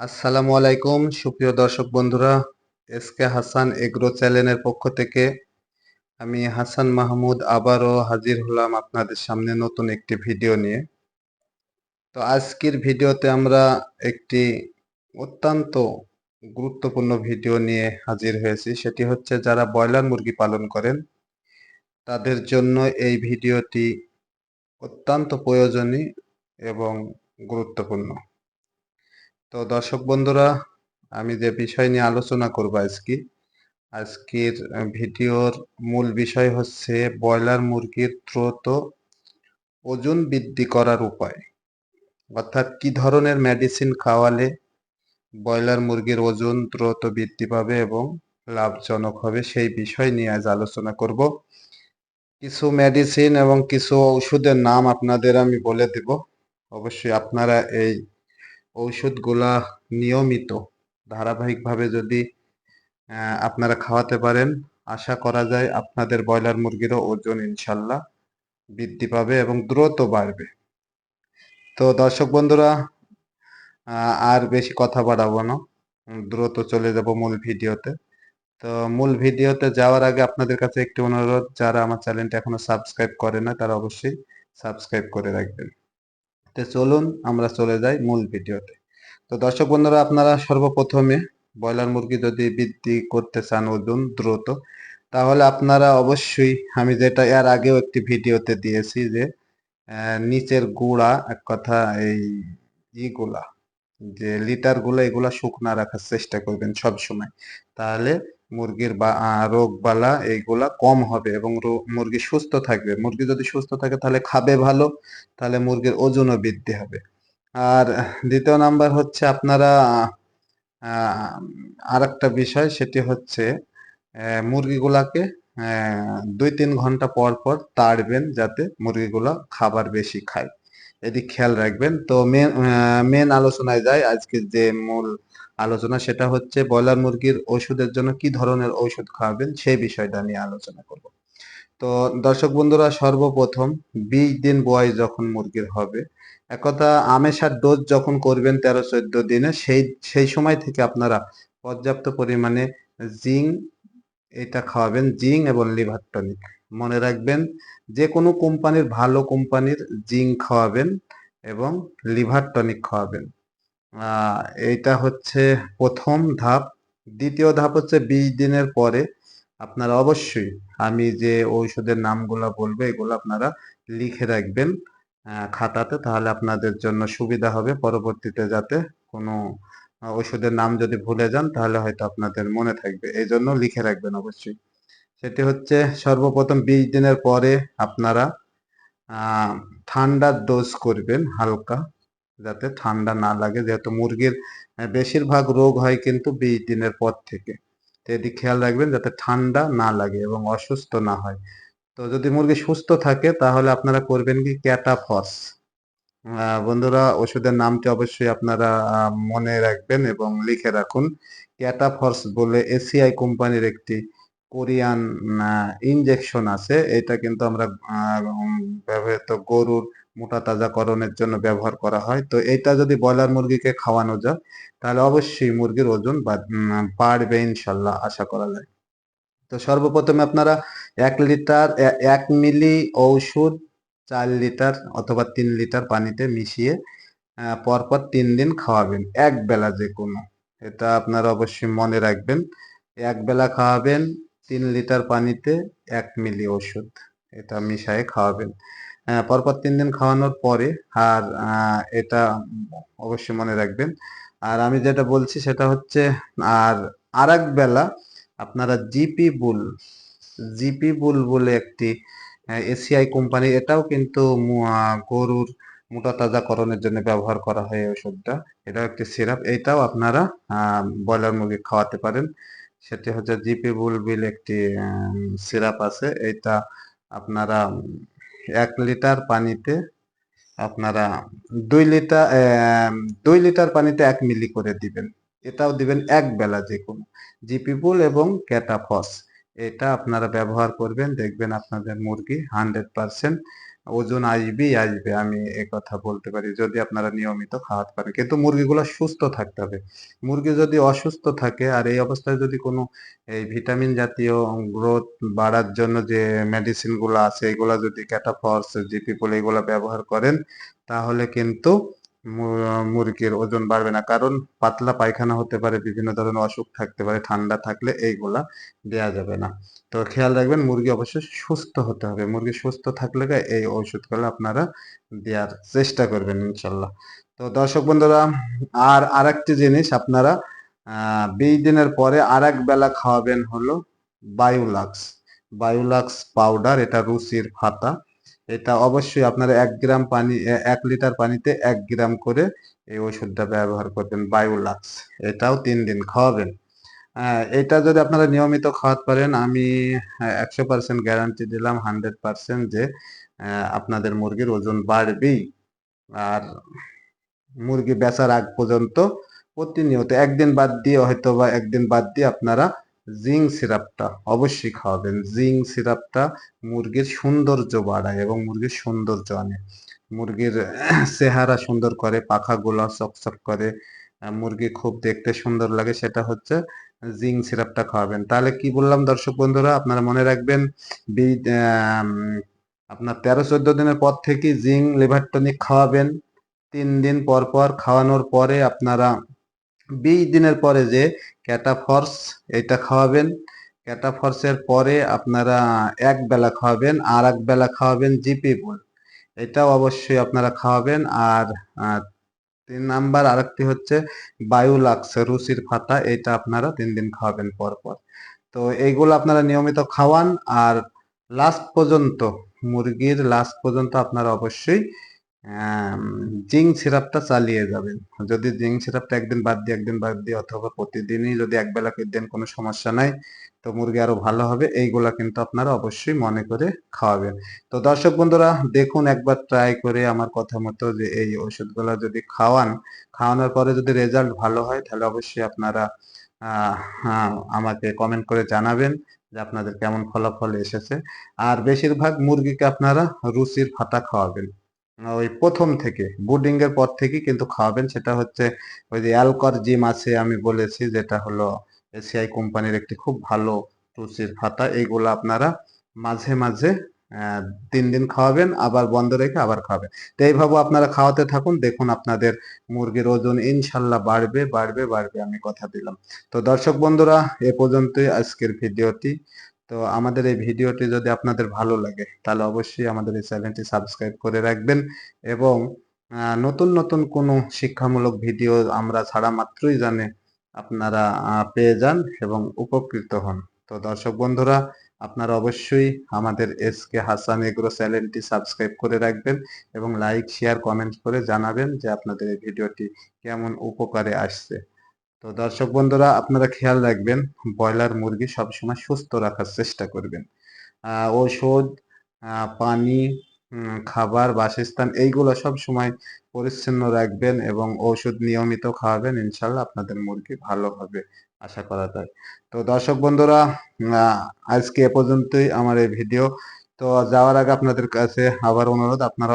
আসসালামু আলাইকুম, সুপ্রিয় দর্শক বন্ধুরা এস কে হাসান এগ্রো চ্যানেলের পক্ষ থেকে। আমি হাসান মাহমুদ আবারও হাজির হলাম আপনাদের সামনে নতুন একটি ভিডিও নিয়ে। তো আজকের ভিডিওতে আমরা একটি অত্যন্ত গুরুত্বপূর্ণ ভিডিও নিয়ে হাজির হয়েছি। সেটি হচ্ছে যারা ব্রয়লার মুরগি পালন করেন, তাদের জন্য এই ভিডিওটি অত্যন্ত প্রয়োজনীয় এবং গুরুত্বপূর্ণ। তো দর্শক বন্ধুরা, আমি যে বিষয় নিয়ে আলোচনা করব আজকে, আজকের ভিডিওর মূল বিষয় হচ্ছে ব্রয়লার মুরগির দ্রুত ওজন বৃদ্ধি করার উপায়। অর্থাৎ কি ধরনের মেডিসিন খাওয়ালে ব্রয়লার মুরগির ওজন দ্রুত বৃদ্ধি পাবে এবং লাভজনক হবে, সেই বিষয় নিয়ে আজ আলোচনা করব। কিছু মেডিসিন এবং কিছু ওষুধের নাম আপনাদের আমি বলে দেব। অবশ্যই আপনারা এই ঔষধগুলা নিয়মিত, ধারাবাহিকভাবে যদি আপনারা খাওয়াতে পারেন, আশা করা যায় আপনাদের ব্রয়লার মুরগিরও ওজন ইনশাল্লাহ বৃদ্ধি পাবে এবং দ্রুত বাড়বে। তো দর্শক বন্ধুরা আর বেশি কথা বাড়াবো না, দ্রুত চলে যাব মূল ভিডিওতে। তো মূল ভিডিওতে যাওয়ার আগে আপনাদের কাছে একটি অনুরোধ, যারা আমার চ্যানেলটা এখনও সাবস্ক্রাইব করে না, তারা অবশ্যই সাবস্ক্রাইব করে রাখবেন। তো চলুন আমরা চলে যাই মূল ভিডিওতে। তো দর্শক বন্ধুরা, আপনারা সর্বপ্রথমে ব্রয়লার মুরগি যদি বৃদ্ধি করতে চান ওজন দ্রুত, তাহলে আপনারা অবশ্যই, আমি যেটা এর আগেও একটি ভিডিওতে দিয়েছি যে নিচের গুড়া, এক কথা এই ইগুলা, যে লিটারগুলো এগুলা শুকনা রাখার চেষ্টা করবেন সব সময় তাহলে মুরগির বা রোগ বালা এইগুলা কম হবে এবং মুরগি সুস্থ থাকবে। মুরগি যদি সুস্থ থাকে তাহলে খাবে ভালো, তাহলে মুরগির ওজনও বৃদ্ধি হবে। আর দ্বিতীয় নাম্বার হচ্ছে আপনারা আর একটা বিষয় সেটি হচ্ছে মুরগিগুলাকে দুই তিন ঘণ্টা পর পর তাড়বেন যাতে মুরগিগুলো খাবার বেশি খায়। এদিক খেয়াল রাখবেন। তো মেন মেন আলোচনায় যায় আজকে যে মূল আলোচনা সেটা হচ্ছে ব্রয়লার মুরগির ওষুধের জন্য কি ধরনের ঔষধ খাওয়াবেন সেই বিষয়টা নিয়ে আলোচনা করব। তো দর্শক বন্ধুরা, সর্বপ্রথম বিশ দিন বয়স যখন মুরগির হবে, একথা আমেশার ডোজ যখন করবেন তেরো চোদ্দ দিনে, সেই সেই সময় থেকে আপনারা পর্যাপ্ত পরিমাণে জিং এটা খাওয়াবেন জিং এবং লিভার টনিক। মনে রাখবেন যে কোনো কোম্পানির ভালো কোম্পানির জিং খাওয়াবেন এবং লিভার টনিক খাওয়াবেন। এইটা হচ্ছে প্রথম ধাপ। দ্বিতীয় ধাপ হচ্ছে বিশ দিনের পরে আপনারা অবশ্যই আমি যে ঔষধের নামগুলো বলব, এগুলো আপনারা লিখে রাখবেন খাতাতে, তাহলে আপনাদের জন্য সুবিধা হবে। পরবর্তীতে যাতে কোনো ওষুধের নাম যদি ভুলে যান, তাহলে হয়তো আপনাদের মনে থাকবে। এই জন্য লিখে রাখবেন অবশ্যই। সেটি হচ্ছে সর্বপ্রথম বিশ দিনের পরে আপনারা ঠান্ডার ডোজ করবেন হালকা, যাতে ঠান্ডা না লাগে। যেহেতু মুরগির বেশিরভাগ রোগ হয় কিন্তু বিশ দিনের পর থেকে। তো এদিক খেয়াল রাখবেন যাতে ঠান্ডা না লাগে এবং অসুস্থ না হয়। তো যদি মুরগি সুস্থ থাকে, তাহলে আপনারা করবেন কি? ক্যাটাফস। বন্ধুরা, ওষুধের নামটি অবশ্যই আপনারা মনে রাখবেন এবং লিখে রাখুন। ক্যাটাফর্স বলে এসিআই কোম্পানির একটি কোরিয়ান ইনজেকশন আছে। এটা কিন্তু আমরা ব্যবহৃত গরুর মোটা তাজাকরণের জন্য ব্যবহার করা হয়। তো এটা যদি ব্রয়লার মুরগিকে খাওয়ানো যায়, তাহলে অবশ্যই মুরগির ওজন বাড়বে ইনশাল্লাহ, আশা করা যায়। তো সর্বপ্রথমে আপনারা এক লিটার এক মিলি ঔষধ চার লিটার অথবা তিন লিটার পানিতে মিশিয়ে পরপর তিন দিন খাওয়াবেন, এক বেলা যে কোনো এটা আপনারা অবশ্যই মনে রাখবেন। এক বেলা খাওয়াবেন তিন লিটার পানিতে এক মিলি ওষুধ এটা মিশায়ে খাওয়াবেন। পরপর তিন দিন খাওয়ানোর পরে আর এটা অবশ্যই মনে রাখবেন। আর আমি যেটা বলছি সেটা হচ্ছে, আর আর বেলা আপনারা জিপি বুল জিপি বুল বলে একটি এসিআই কোম্পানি, এটাও কিন্তু গরুর মোটা তাজাকরণের জন্য ব্যবহার করা হয় ওষুধটা। এটাও একটি সিরাপ, এটাও আপনারা ব্রয়লার মুরগি খাওয়াতে পারেন। সেটি হচ্ছে জিপি বুলবিল একটি সিরাপ আছে। এটা আপনারা এক লিটার পানিতে আপনারা দুই লিটার দুই লিটার পানিতে এক মিলি করে দিবেন। এটাও দিবেন এক বেলা যে কোনো। জিপিপুল এবং ক্যাটাফস। এটা আপনারা ব্যবহার করবেন, দেখবেন আপনাদের মুরগি হান্ড্রেড পারসেন্ট ওজন আসবেই আসবে, আমি এ কথা বলতে পারি, যদি আপনারা নিয়মিত খাওয়াতে পারেন। কিন্তু মুরগিগুলো সুস্থ থাকতে হবে। মুরগি যদি অসুস্থ থাকে, আর এই অবস্থায় যদি কোনো এই ভিটামিন জাতীয় গ্রোথ বাড়ার জন্য যে মেডিসিনগুলো আছে, এগুলা যদি ক্যাটাফর্স জিপিপল এগুলা ব্যবহার করেন, তাহলে কিন্তু মুরগির ওজন বাড়বে না। কারণ পাতলা পায়খানা হতে পারে, বিভিন্ন ধরনের অসুখ থাকতে পারে, ঠান্ডা থাকলে এইগুলা দেয়া যাবে না। তো খেয়াল রাখবেন, মুরগি অবশ্যই সুস্থ হতে হবে। মুরগি সুস্থ থাকলে এই ওষুধগুলো আপনারা দেওয়ার চেষ্টা করবেন ইনশাল্লাহ। তো দর্শক বন্ধুরা, আর আরেকটি জিনিস আপনারা বিশ দিনের পরে আর এক বেলা খাওয়াবেন হলো বায়ুলাক্স। বায়োলাক্স পাউডার, এটা রুচির ফাতা এটা অবশ্যই আপনারা এক গ্রাম পানি এক লিটার পানিতে এক গ্রাম করে এই ওষুধটা ব্যবহার করবেন, বায়ুলাক্স। এটাও তিন দিন খাওয়াবেন। এটা যদি আপনারা নিয়মিত খাওয়াতে পারেন, আমি একশো পার্সেন্ট গ্যারান্টি দিলাম হান্ড্রেড পার্সেন্ট যে আপনাদের মুরগির ওজন বাড়বেই। আর মুরগি বেচার আগ পর্যন্ত প্রতিনিয়ত, একদিন বাদ দিয়ে হয়তো বা একদিন বাদ দিয়ে আপনারা জিঙ্ক সিরাপটা অবশ্যই খাওয়াবেন। জিঙ্ক সিরাপটা মুরগির সৌন্দর্য বাড়ায় এবং মুরগির সৌন্দর্য আনে। মুরগির চেহারা সুন্দর করে, পাখাগুলো চকচক করে মুরগি খুব দেখতে সুন্দর লাগে, সেটা হচ্ছে জিঙ্ক সিরাপটা খাওয়াবেন। তাহলে কি বললাম দর্শক বন্ধুরা, আপনারা মনে রাখবেন আপনার তেরো চোদ্দ দিনের পর থেকে জিঙ্ক লিভার টনিক খাওয়াবেন। তিন দিন পর পর খাওয়ানোর পরে আপনারা বিশ দিনের পরে যে ক্যাটাফর্স এটা খাওয়াবেন। ক্যাটাফর্সের পরে আপনারা এক বেলা খাওয়াবেন, আর এক বেলা খাওয়াবেন জিপি বুল। এটাও অবশ্যই আপনারা খাওয়াবেন। আর তিন নাম্বার আরেকটি হচ্ছে বায়ুলাক্স, রুচির ফাতা এটা আপনারা তিন দিন খাওয়াবেন পর পর তো এইগুলো আপনারা নিয়মিত খাওয়ান। আর লাস্ট পর্যন্ত, মুরগির লাস্ট পর্যন্ত আপনারা অবশ্যই জিঙ্ক সিরাপটা চালিয়ে যাবেন। যদি জিঙ্ক সিরাপটা একদিন বাদ দিয়ে একদিন বাদ দিয়ে অথবা প্রতিদিনই যদি একবেলা করে দেন কোনো সমস্যা নাই। তো মুরগি আরও ভালো হবে। এইগুলা কিন্তু আপনারা অবশ্যই মনে করে খাওয়াবেন। তো দর্শক বন্ধুরা দেখুন একবার ট্রাই করে আমার কথা মতো যে এই ওষুধগুলো যদি খাওয়ান খাওয়ানোর পরে যদি রেজাল্ট ভালো হয় তাহলে অবশ্যই আপনারা হ্যাঁ, আমাকে কমেন্ট করে জানাবেন যে আপনাদের কেমন ফলাফল এসেছে। আর বেশিরভাগ মুরগিকে আপনারা রুচির ফাটা খাওয়াবেন। ওই প্রথম থেকে বুডিং এর পর থেকে কিন্তু খাওয়াবেন। সেটা হচ্ছে ওই যে অ্যালকর জিম আছে, আমি বলেছি যেটা হলো এসিআই কোম্পানির একটি খুব ভালো রুচির ফাতা এইগুলো আপনারা মাঝে মাঝে তিন দিন খাওয়াবেন, আবার বন্ধ রেখে আবার খাওয়াবেন। তো এইভাবে আপনারা খাওয়াতে থাকুন, দেখুন আপনাদের মুরগির ওজন ইনশাল্লাহ বাড়বে বাড়বে বাড়বে, আমি কথা দিলাম। তো দর্শক বন্ধুরা, এ পর্যন্তই আজকের ভিডিওটি। তো আমাদের এই ভিডিওটি যদি আপনাদের ভালো লাগে, তাহলে অবশ্যই আমাদের এই চ্যানেলটি সাবস্ক্রাইব করে রাখবেন এবং নতুন নতুন কোনো শিক্ষামূলক ভিডিও আমরা ছাড়া মাত্রই জানে, আপনারা পেয়ে যান এবং উপকৃত হন। তো দর্শক বন্ধুরা, আপনারা অবশ্যই আমাদের এস কে হাসান এগ্রো চ্যানেলটি সাবস্ক্রাইব করে রাখবেন এবং লাইক, শেয়ার, কমেন্ট করে জানাবেন যে আপনাদের এই ভিডিওটি কেমন উপকারে আসছে। তো দর্শক বন্ধুরা, আপনারা খেয়াল রাখবেন, ব্রয়লার মুরগি সবসময় সুস্থ রাখার চেষ্টা করবেন। ঔষধ পানি খাবার, বাসস্থান এইগুলো সব সময় পরিচ্ছন্ন রাখবেন এবং ওষুধ নিয়মিত খাওয়াবেন, ইনশাল্লাহ আপনাদের মুরগি ভালো হবে আশা করা যায়। তো দর্শক বন্ধুরা আজকে এ পর্যন্তই আমার এই ভিডিও। তো যাওয়ার আগে আপনাদের কাছে আবার অনুরোধ, আপনারা